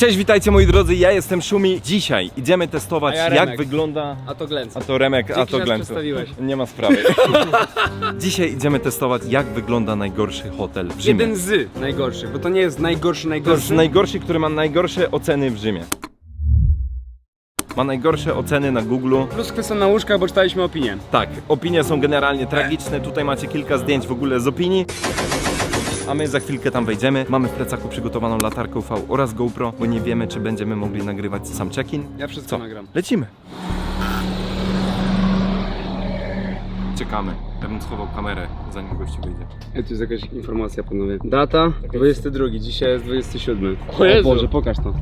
Cześć, witajcie moi drodzy, ja jestem Szumi. Dzisiaj idziemy testować A ja jak wygląda... A to Glens. A to Remek, a Dzięki, to że nas przedstawiłeś. Nie ma sprawy. Dzisiaj idziemy testować jak wygląda najgorszy hotel w Rzymie. Jeden z najgorszych, bo to nie jest najgorszy, To najgorszy. jest najgorszy, który ma najgorsze oceny w Rzymie. Ma najgorsze oceny na Google. Plus kwestia na łóżkach, bo czytaliśmy opinię. Tak, opinie są generalnie tragiczne. Tutaj macie kilka zdjęć w ogóle z opinii. A my za chwilkę tam wejdziemy. Mamy w plecaku przygotowaną latarkę UV oraz GoPro, bo nie wiemy, czy będziemy mogli nagrywać sam check-in. Ja wszystko Co? nagram. Lecimy. Czekamy. Ja bym schował kamerę, zanim gościu wyjdzie. E, tu jest jakaś informacja, panowie. Data 22, dzisiaj jest 27. O. Boże, pokaż to.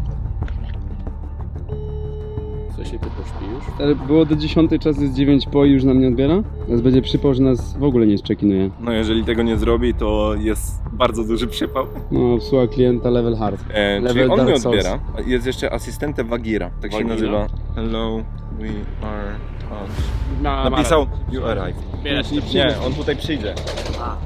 Co się ty pośpi już? Ale było do 10, czas jest 9 po i już nam nie odbiera? Teraz będzie przypał, że nas w ogóle nie zczekinuje. No jeżeli tego nie zrobi, to jest bardzo duży przypał. No, obsługa klienta level hard. E, Level czyli on Dark nie Souls. odbiera. Jest jeszcze asystentem Wagira. Tak się Wagira? nazywa. Hello, we are on. Na, Napisał you arrived. Nie, on tutaj przyjdzie.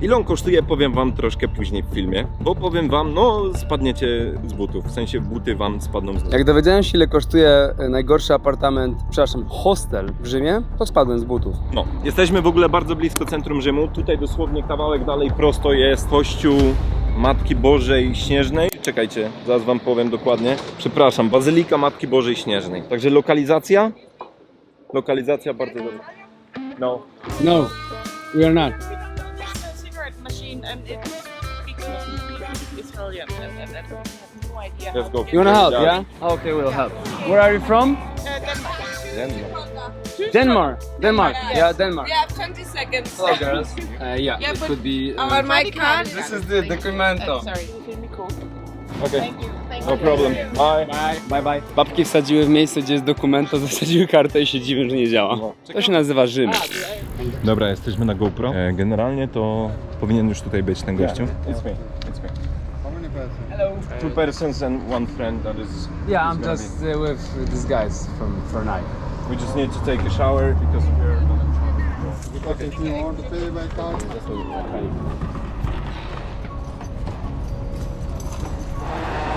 Ile on kosztuje, powiem wam troszkę później w filmie. Bo powiem wam, no spadniecie z butów. W sensie buty wam spadną z butów. Jak dowiedziałem się, ile kosztuje e, najgorszy apartament, przepraszam, hostel w Rzymie, to spadłem z butów. No, jesteśmy w ogóle bardzo blisko centrum Rzymu. Tutaj dosłownie kawałek dalej prosto jest kościół Matki Bożej Śnieżnej. Czekajcie, zaraz wam powiem dokładnie. Przepraszam, Bazylika Matki Bożej Śnieżnej. Także lokalizacja. Lokalizacja bardzo dobra. No. No, we are not. A cigarette machine and it speaks Israeli and, and, and I have no idea. Let's go. You wanna help, yeah? Okay, we'll help. Where are you from? Uh, Denmark. Denmark. Denmark. Yeah, Denmark. Yeah, 20 seconds. Hello, girls. Uh, yeah, Yeah, it but- could be. Uh, on my card. this is the documento. Uh, sorry, film me cool. Okay. Thank you. No problem. Bye. Bye, bye. Babki wsadziły w miejsce, gdzie jest dokumento, zasadziły kartę i się dziwią, że nie działa. To się nazywa Rzym. Dobra, jesteśmy na GoPro. E, generalnie to powinien już tutaj być ten gościu. It's me. It's me. Hello. Two persons and one friend that is. Yeah, I'm gonna just uh, with these guys from for night. We just need to take a shower because we're gonna travel. If you want to pay by card,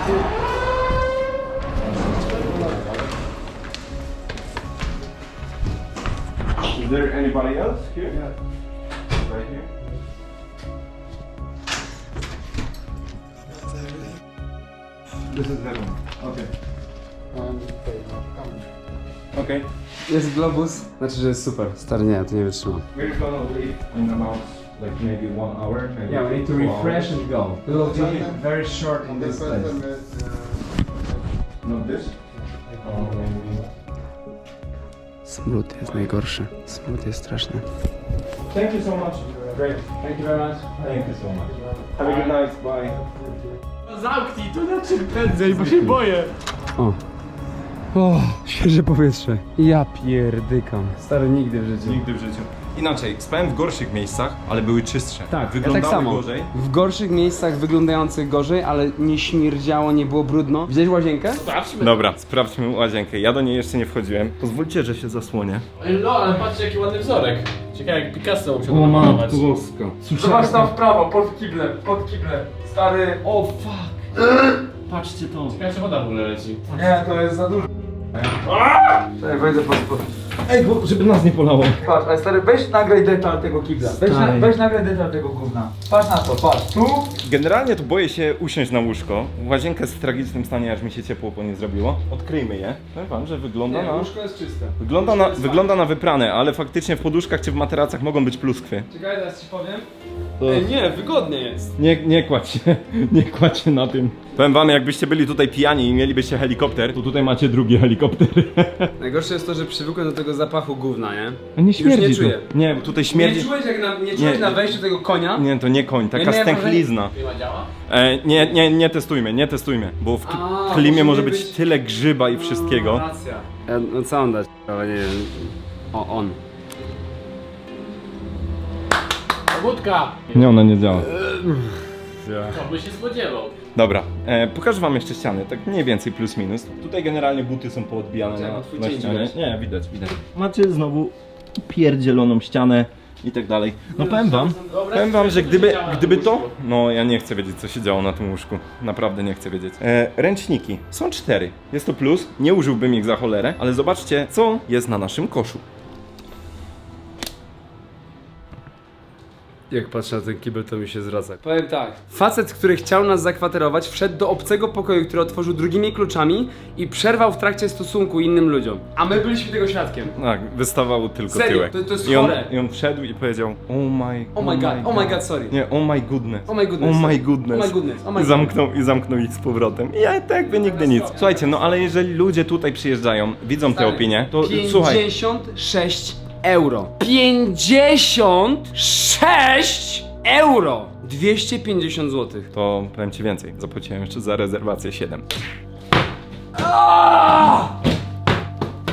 Is there anybody else here? Right here. This is the room. Okay. Um, and pay now. Come. Okay. Jest globus. Znaczy, że jest super. Stary, nie, to nie wytrzymam. We're gonna leave in about like maybe one hour. Maybe Yeah, we need to two refresh hours. and go. We will be very short in this uh, Not this. Or maybe. Smród jest najgorszy. Smród jest straszny. Thank you so much. Great. Thank you very much. Thank you so much. Have a good night. Bye. Zamknij to na czym prędzej, bo się boję. O. O, świeże powietrze. Ja pierdykam. Stary, nigdy w życiu. Nigdy w życiu. Inaczej, spałem w gorszych miejscach, ale były czystsze. Tak, wyglądały ja tak samo. gorzej. W gorszych miejscach wyglądających gorzej, ale nie śmierdziało, nie było brudno. Widziałeś łazienkę? Sprawdźmy. Dobra, sprawdźmy łazienkę. Ja do niej jeszcze nie wchodziłem. Pozwólcie, że się zasłonię. No, ale patrzcie jaki ładny wzorek. Ciekawe jak Picasso musiał namalować. boska. Zobacz tam w prawo, pod kiblem, pod kiblem. Stary, o fuck. Patrzcie to. Ciekawe czy woda w ogóle leci. Nie, to jest za dużo. Czekaj, wejdę pod spód. Ej, bo żeby nas nie polało. Patrz, ale stary, weź nagraj detal tego kibla. Weź, na, Stary. weź nagraj detal tego gówna. Patrz na to, patrz. Tu Generalnie to boję się usiąść na łóżko. Łazienka jest w tragicznym stanie, aż mi się ciepło po niej zrobiło. Odkryjmy je. Powiem wam, że wygląda na... łóżko jest czyste. Wygląda na, wygląda na wyprane, ale faktycznie w poduszkach czy w materacach mogą być pluskwy. Czekaj, teraz ci powiem. To- Ej, nie, wygodnie jest. Nie, nie kładź się, nie kładź się na tym. Powiem wam, jakbyście byli tutaj pijani i mielibyście helikopter, to tutaj macie drugi helikopter. Najgorsze jest to, że przywykłem do tego zapachu gówna, nie? Nie Już nie tu. czuję. Nie, bo tutaj Nie śmierdzi... czułeś, jak na, nie czułeś Nie. na wejściu tego konia? Nie, to nie koń, taka miałem stęchlizna. E, nie, nie, nie testujmy, nie testujmy, bo w k- A, klimie może być- być tyle grzyba i wszystkiego. Racja. Ja, no co on dać? Ale nie wiem. O, on. Pobudka! Nie, ona nie działa. To by się spodziewał. Dobra, e, pokażę wam jeszcze ściany, tak mniej więcej plus minus. Tutaj generalnie buty są poodbijane na, twój na cień ścianie. widać. Nie, widać, widać. Macie znowu pierdzieloną ścianę i tak dalej. No powiem wam, powiem wam, że gdyby, gdyby to... No ja nie chcę wiedzieć co się działo na tym łóżku. Naprawdę nie chcę wiedzieć. E, ręczniki. Są cztery. Jest to plus. Nie użyłbym ich za cholerę, ale zobaczcie co jest na naszym koszu. Jak patrzę na ten kibel, to mi się zwraca. Powiem tak. Facet, który chciał nas zakwaterować, wszedł do obcego pokoju, który otworzył drugimi kluczami i przerwał w trakcie stosunku innym ludziom. A my byliśmy tego świadkiem. Tak, wystawał tylko Serio, tyłek. to- to jest I on, chore. I on wszedł i powiedział Oh my, Oh my god, oh my god, sorry. Nie, oh my goodness. Oh my goodness. Oh my goodness. Oh my goodness, oh my I zamknął, I zamknął ich z powrotem. I ja tak by nigdy nic. Słuchajcie, no ale jeżeli ludzie tutaj przyjeżdżają, widzą te opinie, to słuchaj. 56 euro. 56 euro! 250 zł. To powiem ci więcej. Zapłaciłem jeszcze za rezerwację 7.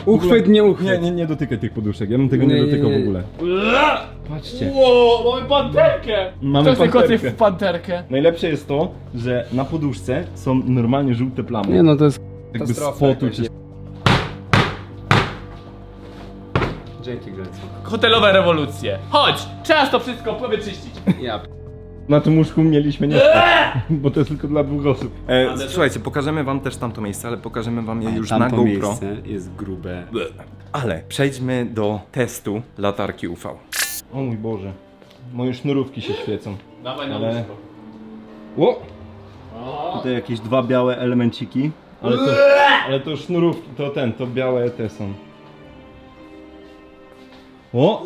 Uchwyt, nie uchwyt. Nie, nie, nie dotykaj tych poduszek. Ja bym tego nie, Nie, nie, dotykał nie. w ogóle. Patrzcie. Wow, mamy panterkę! Mamy chce koty panterkę. w panterkę? Najlepsze jest to, że na poduszce są normalnie żółte plamy. Nie no, to jest Jakby z katastrofa jakaś. czy... Dzięki Greco. Hotelowe rewolucje. Chodź, czas to wszystko powietrzyścić. Ja p- Na tym łóżku mieliśmy nie spać, bo to jest tylko dla dwóch osób. E, słuchajcie, pokażemy wam też tamto miejsce, ale pokażemy wam je już na Tamto GoPro. miejsce jest grube. Ale przejdźmy do testu latarki UV. O mój Boże, moje sznurówki się świecą. Dawaj na Ale- łóżko. Ło! O, Tutaj jakieś dwa białe elemenciki, ale to, ale to sznurówki, to ten, to białe te są. O!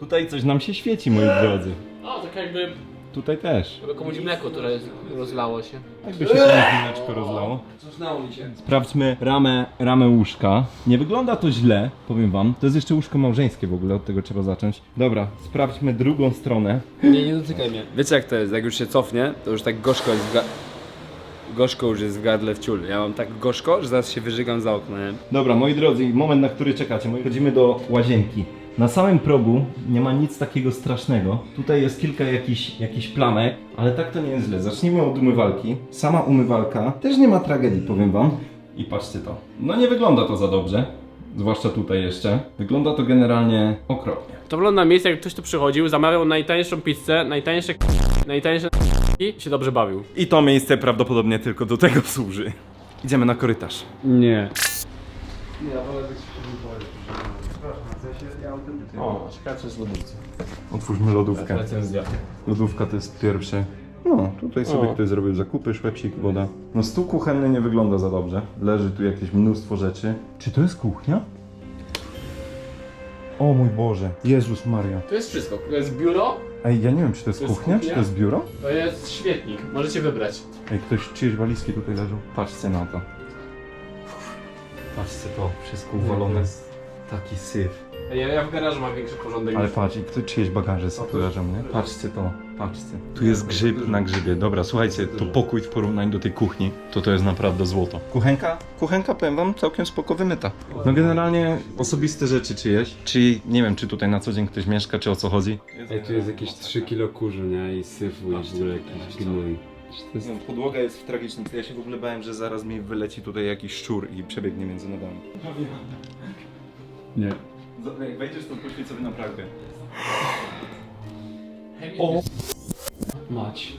Tutaj coś nam się świeci, moi drodzy. o tak jakby, Tutaj też. jakby komuś mleko, które rozlało się. Jakby się tam chwileczko rozlało. Cofnęło mi się. Sprawdźmy ramę, ramę łóżka. Nie wygląda to źle, powiem wam. To jest jeszcze łóżko małżeńskie w ogóle, od tego trzeba zacząć. Dobra, sprawdźmy drugą stronę. Nie, nie dotykaj mnie. Wiecie jak to jest, jak już się cofnie, to już tak gorzko jest w ga... Gorzko już jest w gardle w ciul. Ja mam tak gorzko, że zaraz się wyżygam za okno, nie? Dobra, moi drodzy, moment, na który czekacie. Moi- Chodzimy do łazienki. Na samym progu nie ma nic takiego strasznego. Tutaj jest kilka jakichś jakichś plamek, ale tak to nie jest źle. Zacznijmy od umywalki. Sama umywalka też nie ma tragedii, powiem wam. I patrzcie to. No nie wygląda to za dobrze. Zwłaszcza tutaj jeszcze. Wygląda to generalnie okropnie. To wygląda na miejsce, jak ktoś tu przychodził, zamawiał najtańszą pizzę, najtańsze k- najtańsze i się dobrze bawił. I to miejsce prawdopodobnie tylko do tego służy. Idziemy na korytarz. Nie. O, ciekawe co jest w lodówce. Otwórzmy lodówkę. Lodówka to jest pierwszy. No, tutaj sobie ktoś zrobił zakupy, szwepsik, woda. No stół kuchenny nie wygląda za dobrze. Leży tu jakieś mnóstwo rzeczy. Czy to jest kuchnia? O mój Boże, Jezus Maria. To jest wszystko. To jest biuro, Ej, ja nie wiem, czy to jest, To jest kuchnia, czy kuchnia? to jest biuro? to jest świetnik. Możecie wybrać. Ej, ktoś, czyjeś walizki tutaj leżą? Patrzcie na to. Patrzcie to, wszystko uwalone. Taki syf. Ja, ja w garażu mam większy porządek. Ale patrz, i kto, czyjeś bagaże z tu leżą, nie? Patrzcie to, patrzcie. Tu jest grzyb na grzybie. Dobra, słuchajcie, to pokój w porównaniu do tej kuchni, to to jest naprawdę złoto. Kuchenka? Kuchenka, powiem wam, całkiem spoko wymyta. No generalnie osobiste rzeczy czyjeś. Czy, nie wiem, czy tutaj na co dzień ktoś mieszka, czy o co chodzi. Ej, tu jest jakieś 3 kilo kurzu, nie? I syfu i w ogóle jakiś gnój. To jest... Podłoga jest w tragicznym. Ja się w ogóle bałem, że zaraz mi wyleci tutaj jakiś szczur i przebiegnie między nogami. Nie. Wejdziesz to później sobie na pralkę. O! Mać.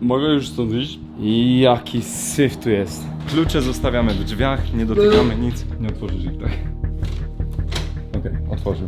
Mogę już stąd iść? Jaki syf tu jest. Klucze zostawiamy w drzwiach, nie dotykamy nic. Nie otworzysz ich tak. Okej, otworzył.